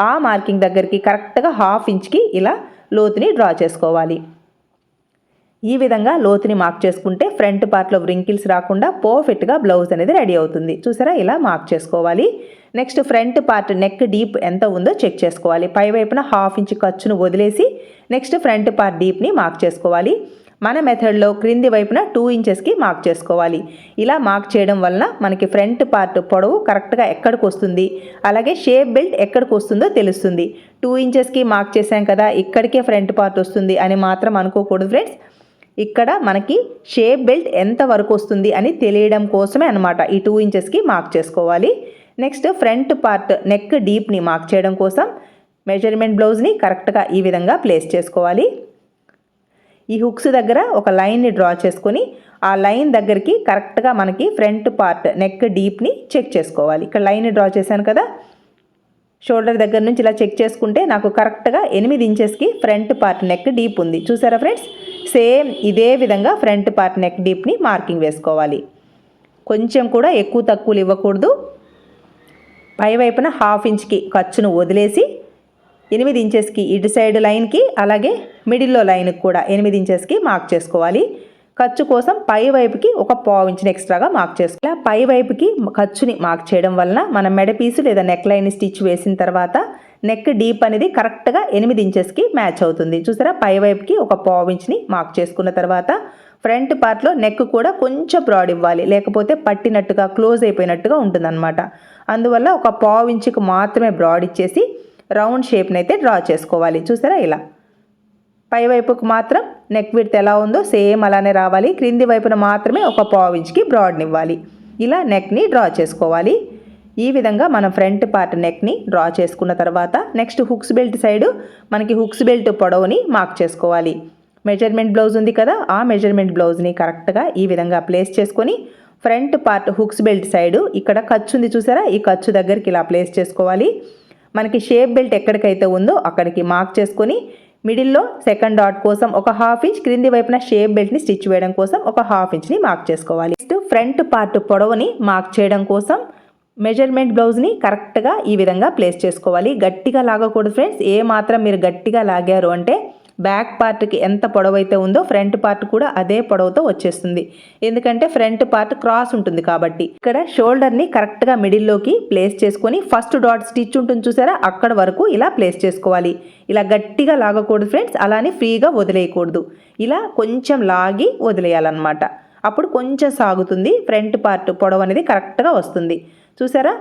ఆ మార్కింగ్ దగ్గరికి కరెక్ట్గా హాఫ్ ఇంచ్కి ఇలా లోతుని డ్రా చేసుకోవాలి. ఈ విధంగా లోతుని మార్క్ చేసుకుంటే ఫ్రంట్ పార్ట్లో వ్రింకిల్స్ రాకుండా పర్ఫెక్ట్గా బ్లౌజ్ అనేది రెడీ అవుతుంది. చూసారా? ఇలా మార్క్ చేసుకోవాలి. Next front part neck deep ఎంత ఉందో చెక్ చేసుకోవాలి. పై వైపున హాఫ్ ఇంచ్ ఖర్చును వదిలేసి నెక్స్ట్ ఫ్రంట్ పార్ట్ డీప్ని మార్క్ చేసుకోవాలి. మన మెథడ్లో క్రింది వైపున టూ ఇంచెస్కి మార్క్ చేసుకోవాలి. ఇలా మార్క్ చేయడం వలన మనకి ఫ్రంట్ పార్ట్ పొడవు కరెక్ట్గా ఎక్కడికి వస్తుంది? అలాగే షేప్ బెల్ట్ ఎక్కడికి వస్తుందో తెలుస్తుంది. టూ ఇంచెస్కి మార్క్ చేసాం కదా ఇక్కడికే ఫ్రంట్ పార్ట్ వస్తుంది అని మాత్రం అనుకోకూడదు ఫ్రెండ్స్. ఇక్కడ మనకి షేప్ బెల్ట్ ఎంత వరకు వస్తుంది అని తెలియడం కోసమే అనమాట ఈ టూ ఇంచెస్కి మార్క్ చేసుకోవాలి. నెక్స్ట్ ఫ్రంట్ పార్ట్ నెక్ డీప్ని మార్క్ చేయడం కోసం మెజర్మెంట్ బ్లౌజ్ని కరెక్ట్గా ఈ విధంగా ప్లేస్ చేసుకోవాలి. ఈ హుక్స్ దగ్గర ఒక లైన్ని డ్రా చేసుకొని ఆ లైన్ దగ్గరికి కరెక్ట్గా మనకి ఫ్రంట్ పార్ట్ నెక్ డీప్ని చెక్ చేసుకోవాలి. ఇక్కడ లైన్ డ్రా చేశాను కదా షోల్డర్ దగ్గర నుంచి ఇలా చెక్ చేసుకుంటే నాకు కరెక్ట్గా ఎనిమిది ఇంచెస్కి ఫ్రంట్ పార్ట్ నెక్ డీప్ ఉంది. చూసారా ఫ్రెండ్స్? సేమ్ ఇదే విధంగా ఫ్రంట్ పార్ట్ నెక్ డీప్ని మార్కింగ్ వేసుకోవాలి. కొంచెం కూడా ఎక్కువ తక్కువలు ఇవ్వకూడదు. పై వైపున హాఫ్ ఇంచ్కి ఖర్చును వదిలేసి ఎనిమిది ఇంచెస్కి ఇటు సైడ్ లైన్కి అలాగే మిడిల్లో లైన్కి కూడా ఎనిమిది ఇంచెస్కి మార్క్ చేసుకోవాలి. ఖర్చు కోసం పై వైపుకి ఒక పావు ఇంచుని ఎక్స్ట్రాగా మార్క్ చేసుకోవాలి. పై వైపుకి ఖర్చుని మార్క్ చేయడం వలన మన మెడ పీసు లేదా నెక్ లైన్ స్టిచ్ వేసిన తర్వాత నెక్ డీప్ అనేది కరెక్ట్గా ఎనిమిది ఇంచెస్కి మ్యాచ్ అవుతుంది. చూసారా? పై వైపుకి ఒక పావు ఇంచ్ని మార్క్ చేసుకున్న తర్వాత ఫ్రంట్ పార్ట్లో నెక్ కూడా కొంచెం బ్రాడ్ ఇవ్వాలి. లేకపోతే పట్టినట్టుగా క్లోజ్ అయిపోయినట్టుగా ఉంటుందన్నమాట. అందువల్ల ఒక పావు ఇంచుకు మాత్రమే బ్రాడ్ ఇచ్చేసి రౌండ్ షేప్ని అయితే డ్రా చేసుకోవాలి. చూసారా? ఇలా పై వైపుకు మాత్రం నెక్ విడ్త్ ఎలా ఉందో సేమ్ అలానే రావాలి. క్రింది వైపున మాత్రమే ఒక పావు ఇంచ్కి బ్రాడ్ని ఇవ్వాలి. ఇలా నెక్ని డ్రా చేసుకోవాలి. ఈ విధంగా మనం ఫ్రంట్ పార్ట్ నెక్ని డ్రా చేసుకున్న తర్వాత నెక్స్ట్ హుక్స్ బెల్ట్ సైడు మనకి హుక్స్ బెల్ట్ పొడవుని మార్క్ చేసుకోవాలి. మెజర్మెంట్ బ్లౌజ్ ఉంది కదా ఆ మెజర్మెంట్ బ్లౌజ్ని కరెక్ట్గా ఈ విధంగా ప్లేస్ చేసుకొని front part hooks belt side ఇక్కడ ఖర్చు ఉంది చూసారా? ఈ ఖర్చు దగ్గరికి ఇలా ప్లేస్ చేసుకోవాలి. మనకి షేప్ బెల్ట్ ఎక్కడికైతే ఉందో అక్కడికి మార్క్ చేసుకొని మిడిల్లో సెకండ్ డాట్ కోసం ఒక హాఫ్ ఇంచ్ క్రింది వైపున షేప్ బెల్ట్ని స్టిచ్ వేయడం కోసం ఒక హాఫ్ ఇంచ్ని మార్క్ చేసుకోవాలి. నెక్స్ట్ ఫ్రంట్ పార్ట్ పొడవుని మార్క్ చేయడం కోసం మెజర్మెంట్ బ్లౌజ్ని కరెక్ట్గా ఈ విధంగా ప్లేస్ చేసుకోవాలి. గట్టిగా లాగకూడదు ఫ్రెండ్స్. ఏ మాత్రం మీరు గట్టిగా లాగారు అంటే బ్యాక్ పార్ట్కి ఎంత పొడవైతే ఉందో ఫ్రంట్ పార్ట్ కూడా అదే పొడవుతో వచ్చేస్తుంది. ఎందుకంటే ఫ్రంట్ పార్ట్ క్రాస్ ఉంటుంది కాబట్టి. ఇక్కడ షోల్డర్ని కరెక్ట్గా మిడిల్లోకి ప్లేస్ చేసుకొని ఫస్ట్ డాట్ స్టిచ్ ఉంటుంది చూసారా? అక్కడ వరకు ఇలా ప్లేస్ చేసుకోవాలి. ఇలా గట్టిగా లాగకూడదు ఫ్రెండ్స్. అలానే ఫ్రీగా వదిలేయకూడదు. ఇలా కొంచెం లాగి వదిలేయాలన్నమాట. అప్పుడు కొంచెం సాగుతుంది. ఫ్రంట్ పార్ట్ పొడవు అనేది కరెక్ట్గా వస్తుంది. చూసారా?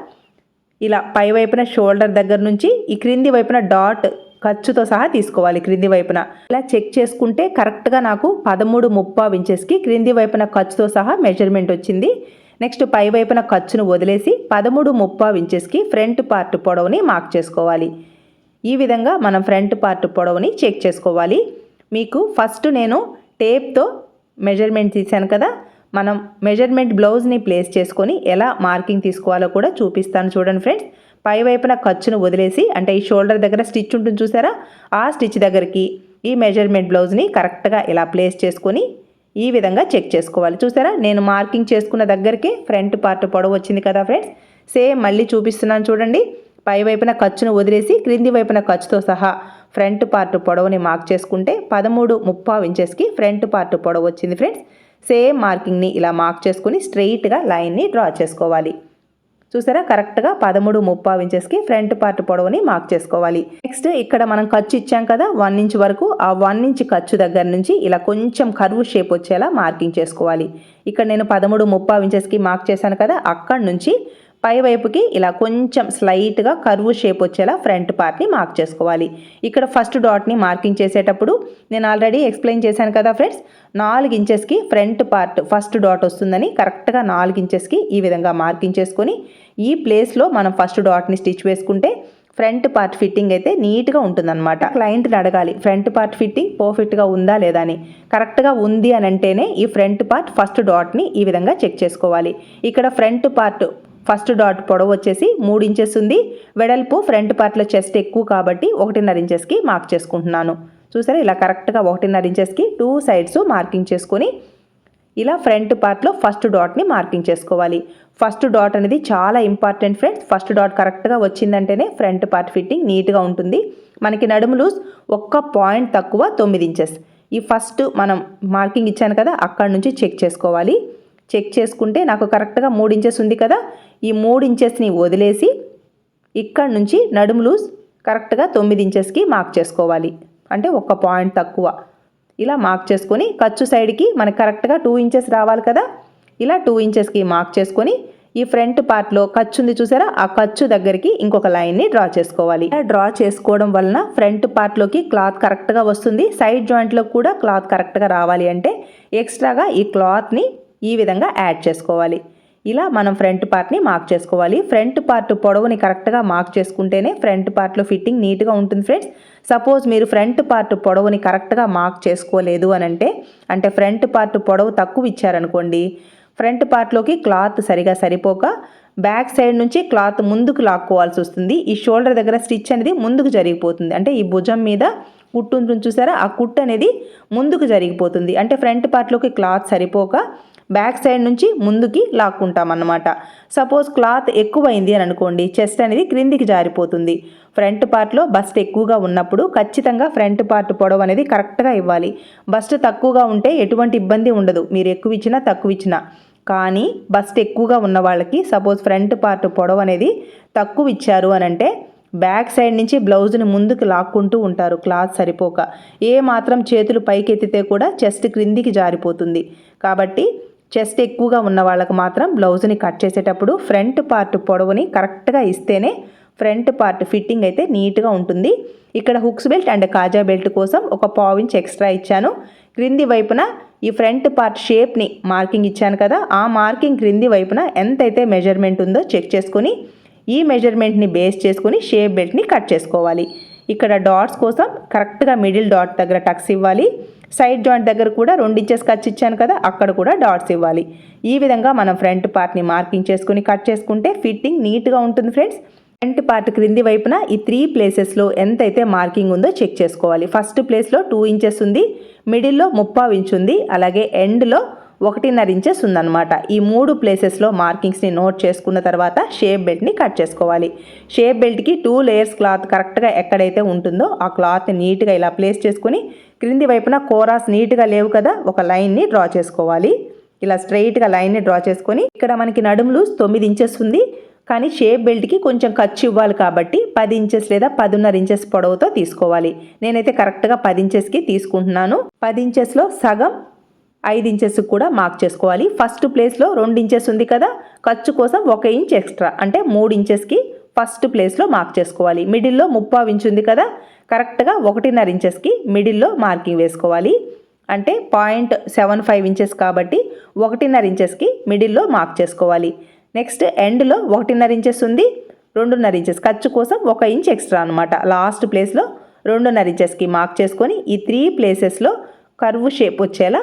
ఇలా పై వైపున షోల్డర్ దగ్గర నుంచి ఈ క్రింది వైపున డాట్ ఖర్చుతో సహా తీసుకోవాలి క్రింది వైపున. ఇలా చెక్ చేసుకుంటే కరెక్ట్గా నాకు పదమూడు ముప్పా ఇంచెస్కి క్రింది వైపున ఖర్చుతో సహా మెజర్మెంట్ వచ్చింది. నెక్స్ట్ పై వైపున ఖర్చును వదిలేసి పదమూడు ముప్పా ఇంచెస్కి ఫ్రంట్ పార్ట్ పొడవుని మార్క్ చేసుకోవాలి. ఈ విధంగా మనం ఫ్రంట్ పార్ట్ పొడవుని చెక్ చేసుకోవాలి. మీకు ఫస్ట్ నేను టేప్తో మెజర్మెంట్ తీశాను కదా మనం మెజర్మెంట్ బ్లౌజ్ని ప్లేస్ చేసుకొని ఎలా మార్కింగ్ తీసుకోవాలో కూడా చూపిస్తాను చూడండి ఫ్రెండ్స్. పై వైపున ఖర్చును వదిలేసి అంటే ఈ షోల్డర్ దగ్గర స్టిచ్ ఉంటుంది చూసారా? ఆ స్టిచ్ దగ్గరికి ఈ మెజర్మెంట్ బ్లౌజ్ని కరెక్ట్గా ఇలా ప్లేస్ చేసుకొని ఈ విధంగా చెక్ చేసుకోవాలి. చూసారా? నేను మార్కింగ్ చేసుకున్న దగ్గరికి ఫ్రంట్ పార్ట్ పొడవు వచ్చింది కదా ఫ్రెండ్స్? సేమ్ మళ్ళీ చూపిస్తున్నాను చూడండి. పై వైపున ఖర్చును వదిలేసి క్రింది వైపున ఖర్చుతో సహా ఫ్రంట్ పార్ట్ పొడవుని మార్క్ చేసుకుంటే పదమూడు ముప్పావు ఇంచెస్కి ఫ్రంట్ పార్ట్ పొడవు వచ్చింది ఫ్రెండ్స్. సేమ్ మార్కింగ్ని ఇలా మార్క్ చేసుకుని స్ట్రెయిట్గా లైన్ని డ్రా చేసుకోవాలి. చూసారా? కరెక్ట్గా పదమూడు ముప్పావు ఇంచెస్కి ఫ్రంట్ పార్ట్ పొడవుని మార్క్ చేసుకోవాలి. నెక్స్ట్ ఇక్కడ మనం ఖర్చు ఇచ్చాం కదా వన్ ఇంచ్ వరకు. ఆ వన్ ఇంచ్ ఖర్చు దగ్గర నుంచి ఇలా కొంచెం కర్వ్ షేప్ వచ్చేలా మార్కింగ్ చేసుకోవాలి. ఇక్కడ నేను పదమూడు ముప్పావు ఇంచెస్కి మార్క్ చేశాను కదా అక్కడ నుంచి పై వైపుకి ఇలా కొంచెం స్లైట్గా కర్వ్ షేప్ వచ్చేలా ఫ్రంట్ పార్ట్ని మార్క్ చేసుకోవాలి. ఇక్కడ ఫస్ట్ డాట్ని మార్కింగ్ చేసేటప్పుడు నేను ఆల్రెడీ ఎక్స్ప్లెయిన్ చేశాను కదా ఫ్రెండ్స్ నాలుగు ఇంచెస్కి ఫ్రంట్ పార్ట్ ఫస్ట్ డాట్ వస్తుందని కరెక్ట్గా నాలుగు ఇంచెస్కి ఈ విధంగా మార్కింగ్ చేసుకొని ఈ ప్లేస్లో మనం ఫస్ట్ డాట్ని స్టిచ్ వేసుకుంటే ఫ్రంట్ పార్ట్ ఫిట్టింగ్ అయితే నీట్గా ఉంటుందన్నమాట. క్లయింట్ని అడగాలి ఫ్రంట్ పార్ట్ ఫిట్టింగ్ పర్ఫెక్ట్గా ఉందా లేదా అని. కరెక్ట్గా ఉంది అని అంటేనే ఈ ఫ్రంట్ పార్ట్ ఫస్ట్ డాట్ని ఈ విధంగా చెక్ చేసుకోవాలి. ఇక్కడ ఫ్రంట్ పార్ట్ ఫస్ట్ డాట్ పొడవు వచ్చేసి మూడు ఇంచెస్ ఉంది. వెడల్పు ఫ్రంట్ పార్ట్లో చెస్ట్ ఎక్కువ కాబట్టి ఒకటిన్నర ఇంచెస్కి మార్క్ చేసుకుంటున్నాను. చూసారా? ఇలా కరెక్ట్గా ఒకటిన్నర ఇంచెస్కి టూ సైడ్స్ మార్కింగ్ చేసుకొని ఇలా ఫ్రంట్ పార్ట్లో ఫస్ట్ డాట్ని మార్కింగ్ చేసుకోవాలి. ఫస్ట్ డాట్ అనేది చాలా ఇంపార్టెంట్ ఫ్రెండ్స్. ఫస్ట్ డాట్ కరెక్ట్గా వచ్చిందంటేనే ఫ్రంట్ పార్ట్ ఫిట్టింగ్ నీట్గా ఉంటుంది. మనకి నడుము లూజ్ ఒక్క పాయింట్ తక్కువ తొమ్మిది ఇంచెస్. ఈ ఫస్ట్ మనం మార్కింగ్ ఇచ్చాను కదా అక్కడ నుంచి చెక్ చేసుకోవాలి. చెక్ చేసుకుంటే నాకు కరెక్ట్గా మూడు ఇంచెస్ ఉంది కదా ఈ మూడు ఇంచెస్ని వదిలేసి ఇక్కడ నుంచి నడుము లూజ్ కరెక్ట్గా తొమ్మిది ఇంచెస్కి మార్క్ చేసుకోవాలి. అంటే ఒక పాయింట్ తక్కువ. ఇలా మార్క్ చేసుకొని ఖర్చు సైడ్కి మనకు కరెక్ట్గా టూ ఇంచెస్ రావాలి కదా ఇలా టూ ఇంచెస్కి మార్క్ చేసుకొని ఈ ఫ్రంట్ పార్ట్లో ఖర్చు ఉంది చూసారా ఆ ఖర్చు దగ్గరికి ఇంకొక లైన్ని డ్రా చేసుకోవాలి. ఇలా డ్రా చేసుకోవడం వలన ఫ్రంట్ పార్ట్లోకి క్లాత్ కరెక్ట్గా వస్తుంది సైడ్ జాయింట్లో కూడా క్లాత్ కరెక్ట్గా రావాలి అంటే ఎక్స్ట్రాగా ఈ క్లాత్ని ఈ విధంగా యాడ్ చేసుకోవాలి. ఇలా మనం ఫ్రంట్ పార్ట్ని మార్క్ చేసుకోవాలి. ఫ్రంట్ పార్ట్ పొడవుని కరెక్ట్గా మార్క్ చేసుకుంటేనే ఫ్రంట్ పార్ట్లో ఫిట్టింగ్ నీట్గా ఉంటుంది ఫ్రెండ్స్. సపోజ్ మీరు ఫ్రంట్ పార్ట్ పొడవుని కరెక్ట్గా మార్క్ చేసుకోలేదు అని అంటే అంటే ఫ్రంట్ పార్ట్ పొడవు తక్కువ ఇచ్చారనుకోండి ఫ్రంట్ పార్ట్లోకి క్లాత్ సరిగా సరిపోక బ్యాక్ సైడ్ నుంచి క్లాత్ ముందుకు లాక్కోవాల్సి వస్తుంది. ఈ షోల్డర్ దగ్గర స్టిచ్ అనేది ముందుకు జరిగిపోతుంది. అంటే ఈ భుజం మీద కుట్టు ఉంటుంది చూసారా? ఆ కుట్టు అనేది ముందుకు జరిగిపోతుంది. అంటే ఫ్రంట్ పార్ట్లోకి క్లాత్ సరిపోక బ్యాక్ సైడ్ నుంచి ముందుకి లాక్కుంటాం అన్నమాట సపోజ్ క్లాత్ ఎక్కువైంది అని అనుకోండి చెస్ట్ అనేది క్రిందికి జారిపోతుంది. ఫ్రంట్ పార్ట్లో బస్ట్ ఎక్కువగా ఉన్నప్పుడు ఖచ్చితంగా ఫ్రంట్ పార్ట్ పొడవు అనేది కరెక్ట్గా ఇవ్వాలి. బస్ట్ తక్కువగా ఉంటే ఎటువంటి ఇబ్బంది ఉండదు. మీరు ఎక్కువ ఇచ్చినా తక్కువ ఇచ్చినా. కానీ బస్ట్ ఎక్కువగా ఉన్న వాళ్ళకి సపోజ్ ఫ్రంట్ పార్ట్ పొడవు అనేది తక్కువ ఇచ్చారు అని అంటే బ్యాక్ సైడ్ నుంచి బ్లౌజ్ని ముందుకు లాక్కుంటూ ఉంటారు క్లాత్ సరిపోక. ఏ మాత్రం చేతులు పైకెత్తితే కూడా చెస్ట్ క్రిందికి జారిపోతుంది. కాబట్టి చెస్ట్ ఎక్కువగా ఉన్న వాళ్ళకి మాత్రం బ్లౌజ్ని కట్ చేసేటప్పుడు ఫ్రంట్ పార్ట్ పొడవుని కరెక్ట్గా ఇస్తేనే ఫ్రంట్ పార్ట్ ఫిట్టింగ్ అయితే నీట్గా ఉంటుంది. ఇక్కడ హుక్స్ బెల్ట్ అండ్ కాజా బెల్ట్ కోసం ఒక పావు ఇంచ్ ఎక్స్ట్రా ఇచ్చాను. క్రింది వైపున ఈ ఫ్రంట్ పార్ట్ షేప్ని మార్కింగ్ ఇచ్చాను కదా ఆ మార్కింగ్ క్రింది వైపున ఎంతైతే మెజర్మెంట్ ఉందో చెక్ చేసుకొని ఈ మెజర్మెంట్ని బేస్ చేసుకొని షేప్ బెల్ట్ని కట్ చేసుకోవాలి. ఇక్కడ డాట్స్ కోసం కరెక్ట్గా మిడిల్ డాట్ దగ్గర టక్స్ ఇవ్వాలి. సైడ్ జాయింట్ దగ్గర కూడా రెండు ఇంచెస్ కట్ ఇచ్చాను కదా అక్కడ కూడా డాట్స్ ఇవ్వాలి. ఈ విధంగా మనం ఫ్రంట్ పార్ట్ని మార్కింగ్ చేసుకుని కట్ చేసుకుంటే ఫిట్టింగ్ నీట్గా ఉంటుంది ఫ్రెండ్స్ ఫ్రంట్ పార్ట్ క్రింది వైపున ఈ త్రీ ప్లేసెస్లో ఎంతైతే మార్కింగ్ ఉందో చెక్ చేసుకోవాలి. ఫస్ట్ ప్లేస్లో టూ ఇంచెస్ ఉంది మిడిల్లో ముప్పావు ఇంచ్ ఉంది అలాగే ఎండ్లో ఒకటిన్నర ఇంచెస్ ఉందన్నమాట. ఈ మూడు ప్లేసెస్లో మార్కింగ్స్ని నోట్ చేసుకున్న తర్వాత షేప్ బెల్ట్ని కట్ చేసుకోవాలి. షేప్ బెల్ట్కి టూ లేయర్స్ క్లాత్ కరెక్ట్గా ఎక్కడైతే ఉంటుందో ఆ క్లాత్ని నీట్గా ఇలా ప్లేస్ చేసుకుని క్రింది వైపున కోరాస్ నీట్గా లేవు కదా ఒక లైన్ని డ్రా చేసుకోవాలి. ఇలా స్ట్రైట్గా లైన్ని డ్రా చేసుకొని ఇక్కడ మనకి నడుములు తొమ్మిది ఇంచెస్ ఉంది. కానీ షేప్ బెల్ట్కి కొంచెం ఖర్చు ఇవ్వాలి కాబట్టి పది ఇంచెస్ లేదా పదిన్నర ఇంచెస్ పొడవుతో తీసుకోవాలి. నేనైతే కరెక్ట్గా పది ఇంచెస్కి తీసుకుంటున్నాను. పది ఇంచెస్లో సగం ఐదు ఇంచెస్ కూడా మార్క్ చేసుకోవాలి. ఫస్ట్ ప్లేస్లో రెండు ఇంచెస్ ఉంది కదా ఖర్చు కోసం ఒక ఇంచ్ ఎక్స్ట్రా అంటే మూడు ఇంచెస్కి ఫస్ట్ ప్లేస్లో మార్క్ చేసుకోవాలి. మిడిల్లో ముప్పావు ఇంచ్ ఉంది కదా కరెక్ట్గా ఒకటిన్నర ఇంచెస్కి మిడిల్లో మార్కింగ్ వేసుకోవాలి. అంటే పాయింట్ సెవెన్ ఫైవ్ ఇంచెస్ కాబట్టి ఒకటిన్నర ఇంచెస్కి మిడిల్లో మార్క్ చేసుకోవాలి. నెక్స్ట్ ఎండ్లో ఒకటిన్నర ఇంచెస్ ఉంది రెండున్నర ఇంచెస్. ఖర్చు కోసం ఒక ఇంచ్ ఎక్స్ట్రా అనమాట లాస్ట్ ప్లేస్లో రెండున్నర ఇంచెస్కి మార్క్ చేసుకొని ఈ త్రీ ప్లేసెస్లో కర్వ్ షేప్ వచ్చేలా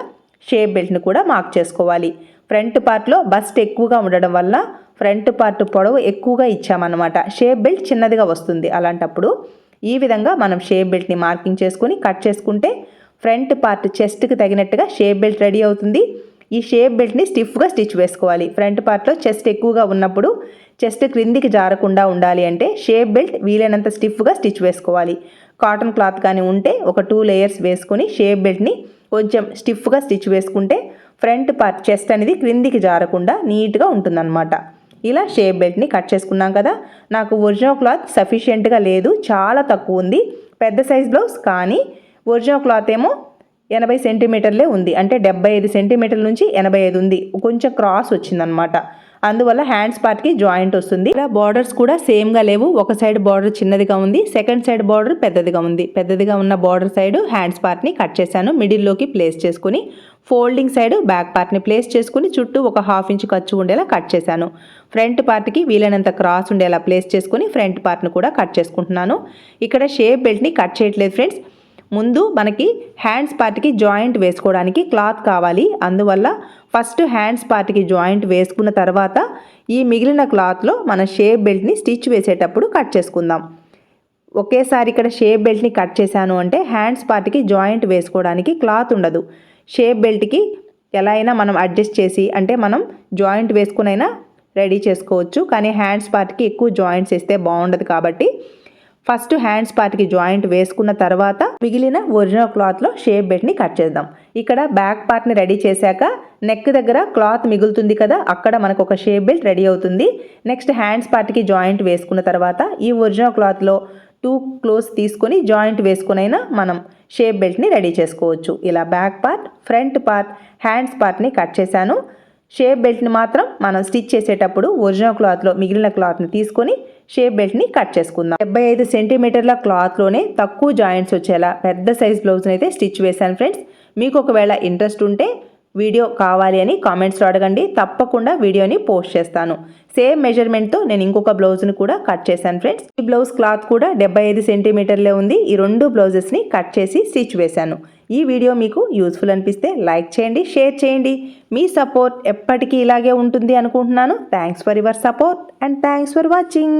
షేప్ బెల్ట్ని కూడా మార్క్ చేసుకోవాలి. ఫ్రంట్ పార్ట్లో బస్ట్ ఎక్కువగా ఉండడం వల్ల ఫ్రంట్ పార్ట్ పొడవు ఎక్కువగా ఇచ్చామన్నమాట. షేప్ బెల్ట్ చిన్నదిగా వస్తుంది అలాంటప్పుడు. ఈ విధంగా మనం షేప్ బెల్ట్ని మార్కింగ్ చేసుకుని కట్ చేసుకుంటే ఫ్రంట్ పార్ట్ చెస్ట్కి తగినట్టుగా షేప్ బెల్ట్ రెడీ అవుతుంది. ఈ షేప్ బెల్ట్ని స్టిఫ్గా స్టిచ్ వేసుకోవాలి. ఫ్రంట్ పార్ట్లో చెస్ట్ ఎక్కువగా ఉన్నప్పుడు చెస్ట్ క్రిందికి జారకుండా ఉండాలి అంటే షేప్ బెల్ట్ వీలైనంత స్టిఫ్గా స్టిచ్ వేసుకోవాలి. కాటన్ క్లాత్ కానీ ఉంటే ఒక టూ లేయర్స్ వేసుకొని షేప్ బెల్ట్ని కొంచెం స్టిఫ్గా స్టిచ్ వేసుకుంటే ఫ్రంట్ పార్ట్ చెస్ట్ అనేది క్రిందికి జారకుండా నీట్గా ఉంటుందన్నమాట. ఇలా షేప్ బెల్ట్ని కట్ చేసుకున్నాం కదా. నాకు ఒరిజినల్ క్లాత్ సఫిషియెంట్గా లేదు చాలా తక్కువ ఉంది. పెద్ద సైజ్ బ్లౌజ్ కానీ ఒరిజినల్ క్లాత్ ఏమో ఎనభై సెంటీమీటర్లే ఉంది. అంటే డెబ్బై ఐదు సెంటీమీటర్ల నుంచి ఎనభై ఐదు ఉంది. కొంచెం క్రాస్ వచ్చిందనమాట అందువల్ల హ్యాండ్స్ పార్ట్కి జాయింట్ వస్తుంది. ఇక్కడ బార్డర్స్ కూడా సేమ్గా లేవు. ఒక సైడ్ బార్డర్ చిన్నదిగా ఉంది. సెకండ్ సైడ్ బార్డర్ పెద్దదిగా ఉంది. పెద్దదిగా ఉన్న బార్డర్ సైడ్ హ్యాండ్స్ పార్ట్ని కట్ చేశాను. మిడిల్లోకి ప్లేస్ చేసుకుని ఫోల్డింగ్ సైడ్ బ్యాక్ పార్ట్ని ప్లేస్ చేసుకుని చుట్టూ ఒక హాఫ్ ఇంచ్ ఖర్చు ఉండేలా కట్ చేశాను. ఫ్రంట్ పార్ట్కి వీలైనంత క్రాస్ ఉండేలా ప్లేస్ చేసుకుని ఫ్రంట్ పార్ట్ని కూడా కట్ చేసుకుంటున్నాను. ఇక్కడ షేప్ బెల్ట్ని కట్ చేయట్లేదు ఫ్రెండ్స్. ముందు మనకి హ్యాండ్స్ పార్ట్కి జాయింట్ వేసుకోవడానికి క్లాత్ కావాలి. అందువల్ల ఫస్ట్ హ్యాండ్స్ పార్ట్కి జాయింట్ వేసుకున్న తర్వాత ఈ మిగిలిన క్లాత్లో మన షేప్ బెల్ట్ని స్టిచ్ వేసేటప్పుడు కట్ చేసుకుందాం. ఒకేసారి ఇక్కడ షేప్ బెల్ట్ని కట్ చేశాను అంటే హ్యాండ్స్ పార్ట్కి జాయింట్ వేసుకోవడానికి క్లాత్ ఉండదు. షేప్ బెల్ట్కి ఎలా అయినా మనం అడ్జస్ట్ చేసి అంటే మనం జాయింట్ వేసుకునైనా రెడీ చేసుకోవచ్చు. కానీ హ్యాండ్స్ పార్ట్కి ఎక్కువ జాయింట్స్ వేస్తే బాగుండదు కాబట్టి ఫస్ట్ హ్యాండ్స్ పార్ట్కి జాయింట్ వేసుకున్న తర్వాత మిగిలిన ఒరిజినల్ క్లాత్లో షేప్ బెల్ట్ని కట్ చేద్దాం. ఇక్కడ బ్యాక్ పార్ట్ని రెడీ చేశాక నెక్ దగ్గర క్లాత్ మిగులుతుంది కదా అక్కడ మనకు ఒక షేప్ బెల్ట్ రెడీ అవుతుంది. నెక్స్ట్ హ్యాండ్స్ పార్ట్కి జాయింట్ వేసుకున్న తర్వాత ఈ ఒరిజినల్ క్లాత్లో టూ క్లోజ్ తీసుకొని జాయింట్ వేసుకునైనా మనం షేప్ బెల్ట్ని రెడీ చేసుకోవచ్చు. ఇలా back part front part hands పార్ట్ని కట్ చేశాను. షేప్ బెల్ట్ని మాత్రం మనం స్టిచ్ చేసేటప్పుడు ఒరిజినల్ క్లాత్లో మిగిలిన క్లాత్ని తీసుకొని షేప్ బెల్ట్ని కట్ చేసుకుందాం. డెబ్బై ఐదు సెంటీమీటర్ల క్లాత్లోనే తక్కువ జాయింట్స్ వచ్చేలా పెద్ద సైజ్ బ్లౌజ్ని అయితే స్టిచ్ వేశాను ఫ్రెండ్స్. మీకు ఒకవేళ ఇంట్రెస్ట్ ఉంటే వీడియో కావాలి అని కామెంట్స్లో అడగండి. తప్పకుండా వీడియోని పోస్ట్ చేస్తాను. సేమ్ మెజర్మెంట్తో నేను ఇంకొక బ్లౌజ్ని కూడా కట్ చేశాను ఫ్రెండ్స్ ఈ బ్లౌజ్ క్లాత్ కూడా డెబ్బై ఐదు సెంటీమీటర్లే ఉంది. ఈ రెండు బ్లౌజెస్ని కట్ చేసి స్టిచ్ వేశాను. ఈ వీడియో మీకు యూస్ఫుల్ అనిపిస్తే లైక్ చేయండి షేర్ చేయండి. మీ సపోర్ట్ ఎప్పటికీ ఇలాగే ఉంటుంది అనుకుంటున్నాను. Thanks for your support and thanks for watching